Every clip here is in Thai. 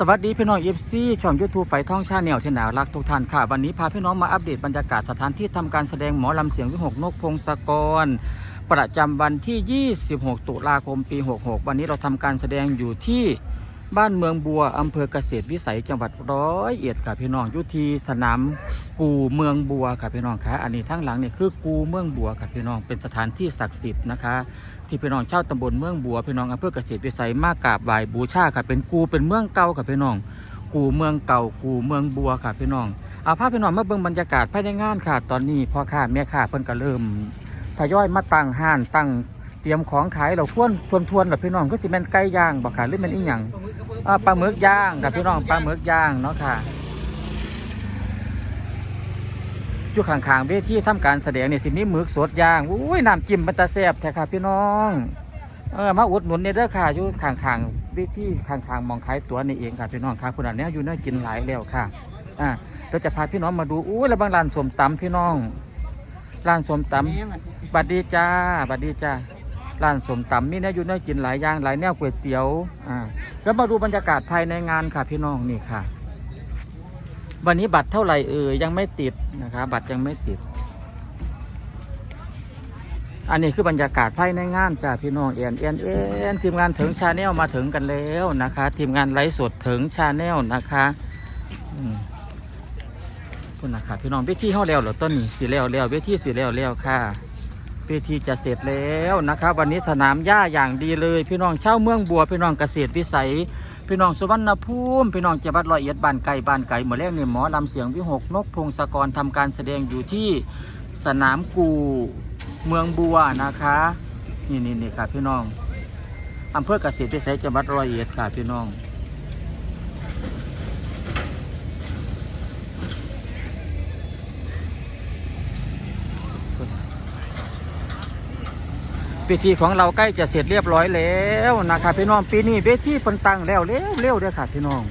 สวัสดีพี่น้องเอฟซีช่องยูทูบไฟท่องชาแนลที่น่ารักทุกท่านค่ะ วันนี้พาพี่น้องมาอัปเดตบรรยากาศสถานที่ทำการแสดงหมอลำเสียงวิหกนกพงศกร ประจำวันที่ 26 ตุลาคมปี 66 วันนี้เราทำการแสดงอยู่ที่ บ้านเมืองบัวอำเภอเกษตรวิสัยจังหวัดร้อยเอ็ดค่ะพี่น้องอยู่ที่สนามกูเมืองบัวค่ะพี่น้องค่ะอันนี้ทั้งหลังเนี่ยคือกูเมืองบัวค่ะพี่น้องเป็นสถานที่ศักดิ์สิทธิ์นะคะที่พี่น้องชาวตำบลเมืองบัวพี่น้องอำเภอเกษตรวิสัยมากราบไหว้บูชาค่ะเป็นกูเป็นเมืองเก่าค่ะพี่น้อง กูเมืองเก่ากูเมืองบัวค่ะพี่น้องเอาภาพพี่น้องมาเบิ่งบรรยากาศภายในงานค่ะ ตอนนี้พ่อค้าแม่ค้าเพิ่นก็เริ่มทยอยมาตั้งห้านตั้ง ตรียมของขายเราทวนทวนทวนแบบพี่น้องก็สิแม่นไก่ย่างบ่ค่ะหรือแม่นอีหยังอ่าปลาหมึกย่างค่ะพี่น้องปลาหมึกย่างเนาะค่ะอยู่ข้างๆเวทีทำการแสดงเนี่ยสิมีหมึกสดย่างอุ้ยน้ำจิ้มมันตาแซ่บแท้ค่ะพี่น้องเออมาอุดหนุนเนี่ยเด้อค่ะอยู่ข้างๆเวทีข้างๆมองขายตัวนี่เองค่ะพี่น้องค่ะคุณอันเนี้ยอยู่น่ากินหลายแล้วค่ะอ่าเราจะพาพี่น้องมาดูอุ้ยแล้วบางร้านสมตำพี่น้องร้านสมตำบัดดีจ้าบัดดีจ้า ร้านสมตำมีเนี่ยอยู่น่ากินหลายอย่างหลายแนวก๋วยเตี๋ยวอ่าแล้วมาดูบรรยากาศภายในงานค่ะพี่น้องนี่ค่ะ วันนี้บัตรเท่าไหร่เอ่ยยังไม่ติดนะคะ บัตรยังไม่ติด อันนี้คือบรรยากาศภายในงานจ้าพี่น้องเอ็นเอ็นเอ็นทีมงานถึงชาแนลมาถึงกันแล้วนะคะ ทีมงานไลฟ์สดถึงชาแนลนะคะอืมคุณนะคะพี่น้องเวทีเข้าแล้วเหรอต้นนี้สีแล้วแล้วเวทีสีแล้วแล้วค่ะ เวทีจะเสร็จแล้วนะคะวันนี้สนามหญ้าอย่างดีเลย พี่น้องเช่าเมืองบัว พี่น้องเกษตรวิสัย พี่น้องสุวรรณภูมิพี่น้องจังหวัดร้อยเอ็ดบ้านไก่บ้านไก่หมดแล้วเนี่ยหมอลำเสียงวิหกนกพงศกรทำการแสดงอยู่ที่สนามกูเมืองบัวนะคะนี่นี่นี่ค่ะพี่น้องอำเภอเกษตรวิสัยจังหวัดร้อยเอ็ดค่ะพี่น้อง พิธีของเราใกล้จะเสร็จเรียบร้อยแล้วนะคะพี่น้องปีนี้เวทีเพิ่นตั้งแล้วเร็วเร็วเด้อค่ะพี่น้อง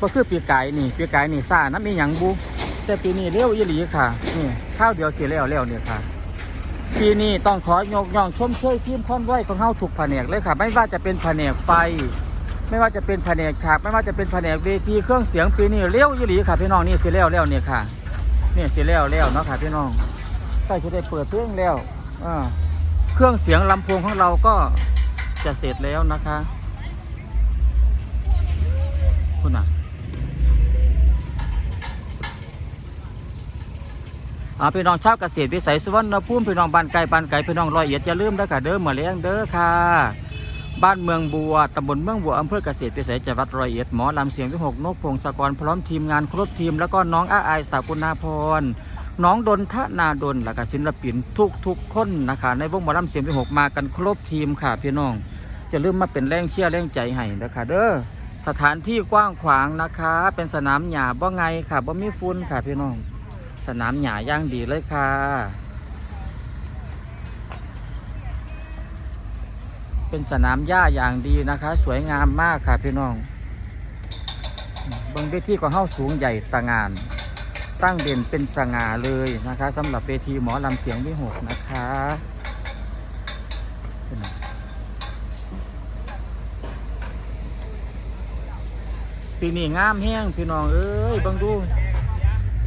ก็คือปีไกายนี่ปีไกายนี่ซ่าน้ำมีหยังบุแต่ปีนี้เร็วยี่หลีค่ะนี่ข้าวเดียวเสียแล้วแล้วเนี่ยค่ะปีนี้ต้องขอยกย่องชมเชยทีมคอนไว้ของเฮาถูกแผนกเลยค่ะ ไม่ว่าจะเป็นแผนกไฟ ไม่ว่าจะเป็นแผนกฉาก ไม่ว่าจะเป็นแผนกเวทีเครื่องเสียงปีนี้เร็วยี่หลีค่ะพี่น้องนี่เสียแล้วแล้วเนี่ยค่ะนี่เสียแล้วแล้วเนาะค่ะพี่น้องใกล้จะได้เปิดเพลงแล้วอ่า เครื่องเสียงลำโพงของเราก็จะเสร็จแล้วนะคะคุณอะอ่าพี่น้องชาวเกษตรวิสัยสุวรรณภูมิพี่น้องบ้านไก่บ้านไก่พี่น้องรอยเอ็ดอย่าลืมเด้อค่ะเด้อมาเลี้ยงเด้อค่ะ บ้านเมืองบัวตำบลเมืองบัวอำเภอเกษตรวิสัยจังหวัดรอยเอ็ดหมอลำเสียงวิหกนกพงศกรพร้อมทีมงานครบทีมแล้วก็น้องอาอายสากุณาพร น้องดนทนาดนและก็ศิลปินทุกทุกคนนะคะในวงหมอลำเสียงวิหกมากันครบทีมค่ะพี่น้อง จะลืมมาเป็นแรงเชียร์แรงใจให้นะคะเด้อสถานที่กว้างขวางนะคะ เป็นสนามหญ้าบ่ไงค่ะบ่มีฝุ่นค่ะพี่น้อง สนามหญ้าย่างดีเลยค่ะเป็นสนามหญ้าอย่างดีนะคะ สวยงามมากค่ะพี่น้องบางเวทีของเฮ้าสูงใหญ่ตางาน ตั้งเด่นเป็นสง่าเลยนะคะสำหรับเวทีหมอลำเสียงวิหกนะคะปีนี้งามแห้งพี่น้องเอ้ยบังดู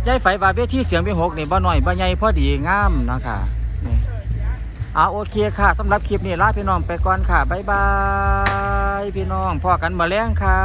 ยายไฟว่าเวทีเสียงเป็นหกนี่บ่หน่อยบ่ใหญ่พอดีงามนะคะนี่อ่าโอเคค่ะสำหรับคลิปนี้ลาพี่น้องไปก่อนค่ะบ๊ายบาย พี่น้องพอกันมาแล้งค่ะ